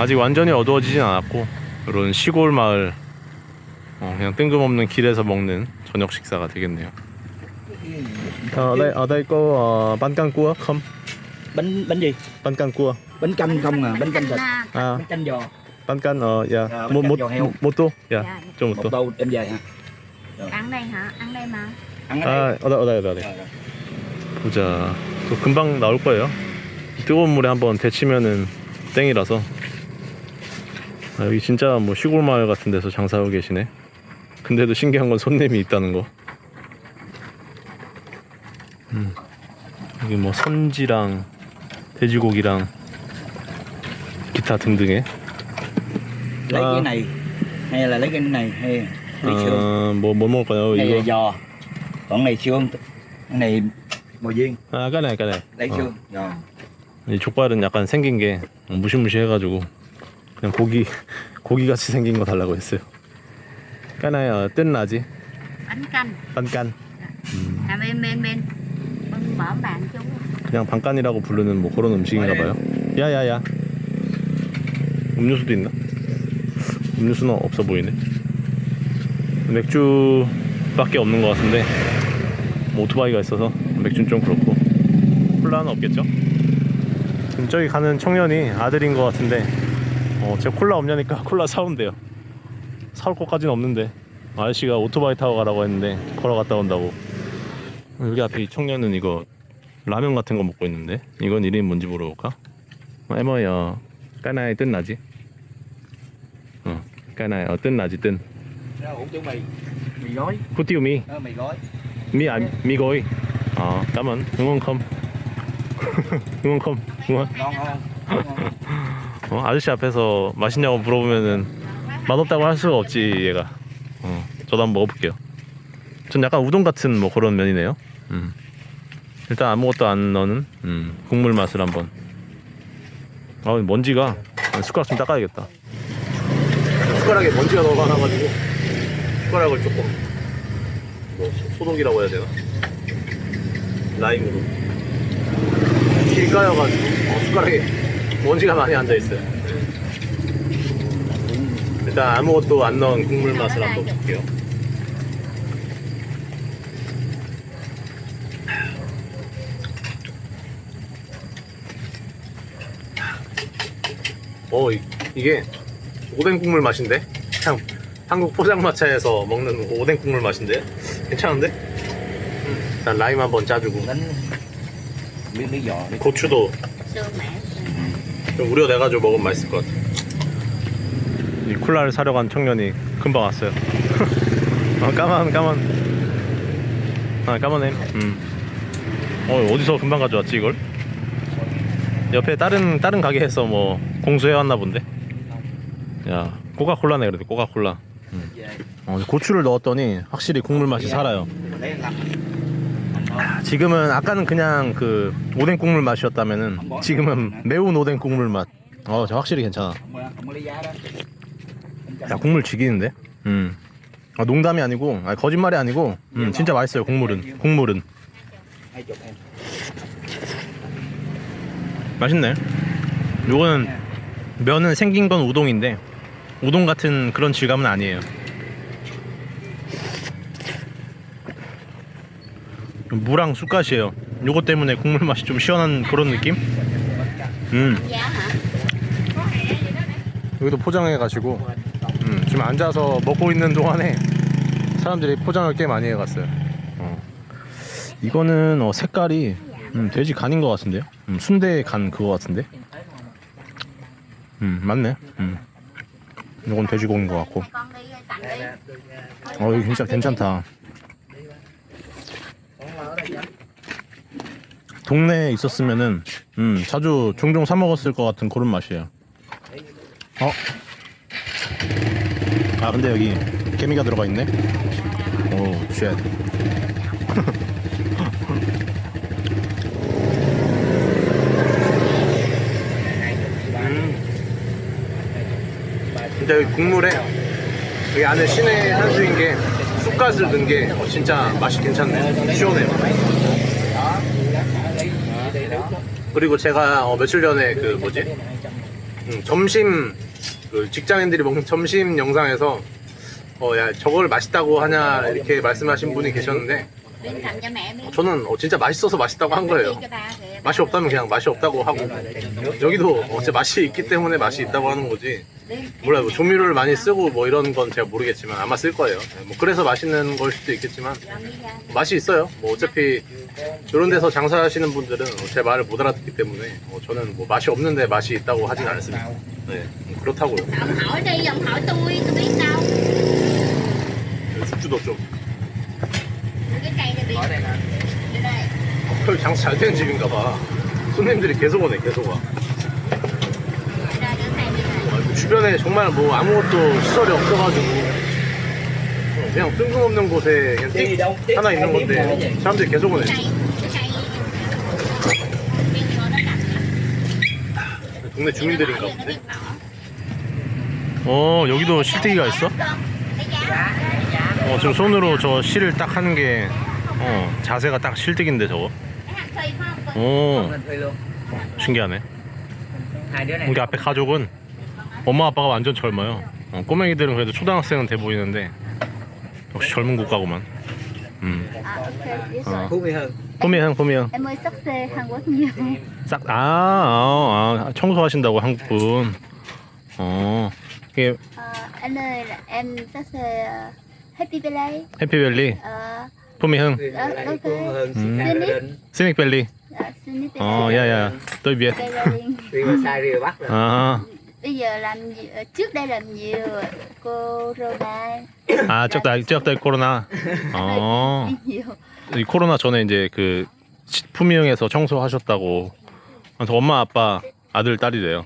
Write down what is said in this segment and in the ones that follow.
아직 완전히 어두워지진 않았고 이런 시골 마을 어, 그냥 뜬금없는 길에서 먹는 저녁 식사가 되겠네요. ở đây ở đây có uh, bánh canh cua không? bánh bánh gì bánh canh cua. bánh canh không à bánh canh thịt à. À, bánh canh giò bánh canh ờ dạ. Ờ, một bánh một canh giò heo. một tô. Dạ. Dạ. 좀 một một tô. tô em về hả ăn đây hả ăn đây mà ăn ở đây 아, 어다 어다 어다. Rồi, rồi. 보자. 또 금방 나올 거예요. 뜨거운 물에 한번 데치면은 땡이라서. 아, 여기 진짜 뭐 시골 마을 같은 데서 장사하고 계시네. 근데도 신기한 건 손님이 있다는 거. 음. 여기 뭐 선지랑 돼지고기랑 기타 등등의 lấy Ờ. cái này hay là lấy cái này hay lấy xương 어, 뭐, 뭐 먹을까요? này là 이거. giò còn này xương cái này bò viên 아, 까네, 까네. lấy 어. xương giò 이 족발은 약간 생긴 게 무시무시해가지고 그냥 고기 고기 같이 생긴 거 달라고 했어요. 까나요 뜬 나지 bánh canh à bên bên mở bàn chú 그냥 반간이라고 부르는 뭐 그런 음식인가 봐요. 야야야 음료수도 있나? 음료수는 없어 보이네. 맥주밖에 없는 것 같은데 뭐 오토바이가 있어서 맥주는 좀 그렇고 콜라는 없겠죠? 지금 저기 가는 청년이 아들인 것 같은데 어, 제가 콜라 없냐니까 콜라 사온대요. 사올 것까지는 없는데. 아저씨가 오토바이 타고 가라고 했는데 걸어갔다 온다고. 여기 앞에 이 청년은 이거 라면 같은 거 먹고 있는데? 이건 이름이 뭔지 물어볼까? 어, 에머야 까나의 뜬 나지? 어 까나의 어, 뜬 나지 뜬. Gói. 미, 아, 미고이 아 까만 응원컴. 응원컴. 응원 어, 아저씨 앞에서 맛있냐고 물어보면은 맛없다고 할 수가 없지 얘가. 어, 저도 한번 먹어볼게요. 전 약간 우동 같은 뭐 그런 면이네요. 음. 일단 아무것도 안 넣는 음, 국물 맛을 한번. 아 먼지가 숟가락 좀 닦아야겠다. 숟가락에 먼지가 너무 많아가지고 숟가락을 조금 뭐 소- 소독이라고 해야 되나? 라임으로. 길 까여가지고 어, 숟가락에 먼지가 많이 앉아있어요. 일단 아무것도 안 넣은 국물 맛을 한번 볼게요. 어 이, 이게 오뎅 국물 맛인데? 그냥 한국 포장마차에서 먹는 오뎅 국물 맛인데? 괜찮은데? 음, 일단 라임 한번 짜주고. 고추도 좀 우려내가지고 먹으면 맛있을 것 같아. 이 콜라를 사러 간 청년이 금방 왔어요. 아, 까만, 까만. 아, 까만해. 음. 어, 어디서 금방 가져왔지, 이걸? 옆에 다른, 다른 가게에서 뭐, 공수해 왔나 본데? 야, 코카콜라네, 그래도 코카콜라. về 어, 고추를 넣었더니 확실히 국물 맛이 살아요. lấy làm làm ngon 지금은 아까는 그냥 그 오뎅 국물 맛이었다면은 지금은 매운 오뎅 국물 맛. 어, 저 확실히 괜찮아. 야 국물 죽이는데? 음. 아, 농담이 아니고, 아, 거짓말이 아니고, 음, 진짜 맛있어요. 국물은, 국물은 맛있네. 요거는 면은 생긴 건 우동인데 우동 같은 그런 질감은 아니에요. 무랑 쑥갓이에요. 요거 때문에 국물 맛이 좀 시원한 그런 느낌? 음. 여기도 포장해 가지고 음, 지금 앉아서 먹고 있는 동안에 사람들이 포장을 꽤 많이 해갔어요. 어. 이거는 어, 색깔이 음, 돼지 간인 것 같은데요? 음, 순대 간 그거 같은데? 음 맞네. 음. 이건 돼지고기인 것 같고. 어 이거 진짜 괜찮다. 동네에 있었으면은 음, 자주 종종 사 먹었을 것 같은 그런 맛이에요. 어? 아 근데 여기 개미가 들어가 있네. 오, 쉣. 근데 여기 국물에 여기 안에 신의 한 수인 게 쑥갓을 넣은 게 어, 진짜 맛이 괜찮네. 시원해요. 그리고 제가 어, 며칠 전에 그 뭐지? 음, 점심 그 직장인들이 먹는 점심 영상에서 어, 야 저걸 맛있다고 하냐 이렇게 말씀하신 분이 계셨는데 Mẹ miếng. 저는 어, 진짜 맛있어서 맛있다고 한 거예요. Cho. 맛이 없다면 그냥 맛이 없다고 하고 여기도 어째 맛이 있기 때문에 맛이 있다고 하는 거지 몰라요 뭐 조미료를 많이 쓰고 뭐 이런 건 제가 모르겠지만 아마 쓸 거예요 네, 뭐 그래서 맛있는 걸 수도 있겠지만 맛이 있어요 뭐 어차피 이런 데서 장사하시는 분들은 제 말을 못 알아듣기 때문에 어, 저는 뭐 맛이 없는데 맛이 있다고 하진 않습니다 네 음, 그렇다고요 Ông hỏi đi, ông hỏi tôi, tôi biết đâu. 숙주도 좀 Cái cây này bị. Ở đây nè. Đây đây. 어, 장사 잘 되는 집인가 봐 손님들이 계속 오네 계속 와 주변에 정말 뭐 아무것도 시설이 없어가지고 어, 그냥 뜬금없는 곳에 그냥 띡 đâu? Tiếp 하나 있는 nữa 건데. 사람들이 계속 오네. 동네 주민들인가 본데. 어 여기도 실뜨기가 있어? 어 지금 손으로 저 실을 딱 하는 게 어, 자세가 딱 실뜨기인데 저거? 오. 신기하네. 우리 앞에 가족은 엄마 아빠가 완전 젊어요 어, 꼬맹이들은 그래도 초등학생은 돼 보이는데 역시 젊은 국가구만 음. 어. Quốc nhiều. 싹, 아, 아, 아, 청소하신다고 한국분. 어, 이게 xê ờ, Happy Valley. 해피밸리, ok. Phương 스닉 밸리. Ờ, xin đi 어, 야, 야, 또 비에. Valley. Riverside, Rio Bắc rồi. 아, Bây giờ làm trước đây làm nhiều Corona. 아, 적다, 적다 코로나. 어, Nhiều. 이 코로나 전에 이제 그 시- 포미형에서 청소하셨다고. 그래서 엄마, 아빠, 아들, 딸이래요.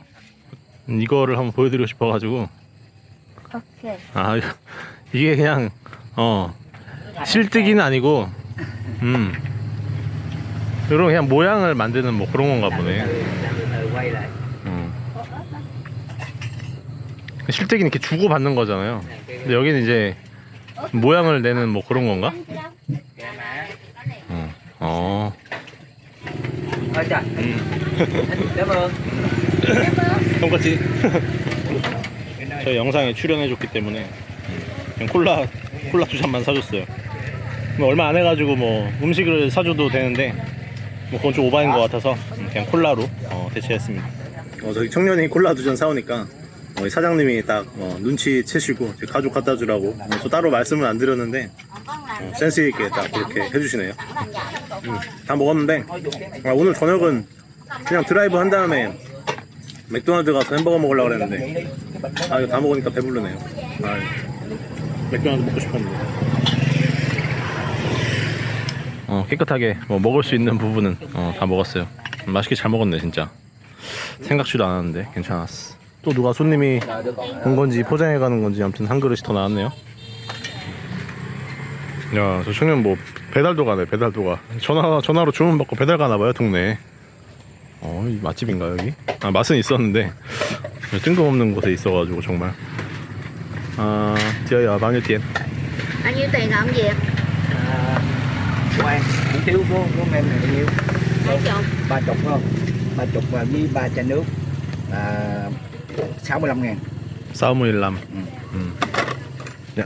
이거를 한번 보여드리고 싶어가지고. Ok. 아, 이게 그냥, 어, 실뜨기는 아니고, 음. 이런 그냥 모양을 만드는 뭐 그런 건가 보네. 음. 실뜨기는 이렇게 주고 받는 거잖아요. 근데 여기는 이제 모양을 내는 뭐 그런 건가? má. 어. ơn. 똑같이. 저희 영상에 출연해줬기 때문에 그냥 콜라 콜라 두 잔만 사줬어요. 뭐 얼마 안 해가지고 뭐 음식을 사줘도 되는데 뭐 그건 좀 오바인 것 같아서 그냥 콜라로 어, 대체했습니다. 어, 저기 청년이 콜라 두 잔 사오니까 어, 이 사장님이 딱 어, 눈치 채시고 제 가족 갖다 주라고 어, 저 따로 말씀은 안 드렸는데 어, 센스 있게 딱 그렇게 해주시네요. 음, 다 먹었는데 아, 오늘 저녁은 그냥 드라이브 한 다음에 맥도날드 가서 햄버거 먹으려고 그랬는데 아 이거 다 먹으니까 배부르네요. 아, 맥도날드 먹고 싶었는데. 어 깨끗하게 뭐 먹을 수 있는 부분은 어, 다 먹었어요. 음, 맛있게 잘 먹었네 진짜. 생각지도 않았는데 괜찮았어. 또 누가 손님이 온 건지 포장해 가는 건지 아무튼 한 그릇이 더 나왔네요. 야, 저 청년 뭐 배달도 가네, 배달도 가. 전화 전화로 주문 받고 배달 가나 봐요, 동네에. 어, 이 맛집인가 여기? 아, 맛은 있었는데 뜬금없는 곳에 있어가지고 정말. 아, 방일띠엔. Bao nhiêu Quang, hủ tiếu của, của em này bao nhiêu? Hai chục. Ba chục không? Ba chục và với ba chai nước là 65 ngàn. 사무일람. 응. 음. 야.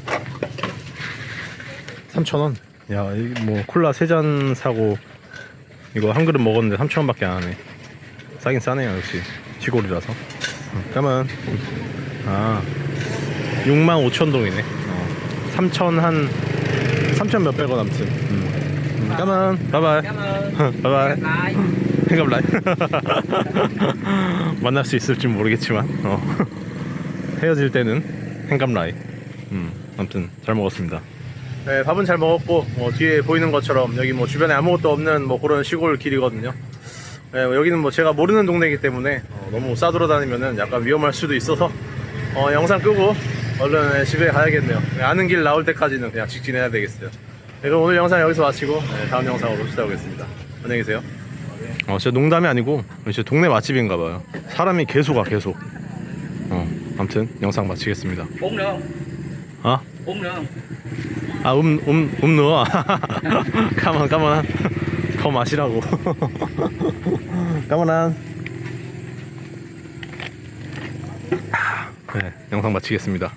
3,000원. 야, 이 뭐 콜라 세 잔 사고 이거 한 그릇 먹었는데 3,000원밖에 안 하네. 싸긴 싸네요, 역시. 시골이라서. 어, 까만. 아. 6만 5천 동이네. 어. 3천 한 3천 몇백 원 아무튼. 음. 음, 까만. 바이바이. Cảm ơn. 바이바이. Bye. 행감 라이 만날 수 있을지 모르겠지만 어. 헤어질 때는 행감 라이 음, 아무튼 잘 먹었습니다 네 밥은 잘 먹었고 뭐 뒤에 보이는 것처럼 여기 뭐 주변에 아무것도 없는 뭐 그런 시골 길이거든요 네, 여기는 뭐 제가 모르는 동네이기 때문에 어, 너무 싸돌아다니면은 약간 위험할 수도 있어서 어, 영상 끄고 얼른 집에 가야겠네요 네, 아는 길 나올 때까지는 그냥 직진해야 되겠어요 네, 그럼 오늘 영상 여기서 마치고 네, 다음 영상으로 찾아오겠습니다 안녕히 계세요 어, 진짜 농담이 아니고 진짜 동네 맛집인가 봐요. 사람이 계속 와 계속. 어, 아무튼 영상 마치겠습니다. 어? Uống nữa không? 아, 음, 음, 음 넣어. 가만, 가만. 더 마시라고. 가만한. 네, 영상 마치겠습니다.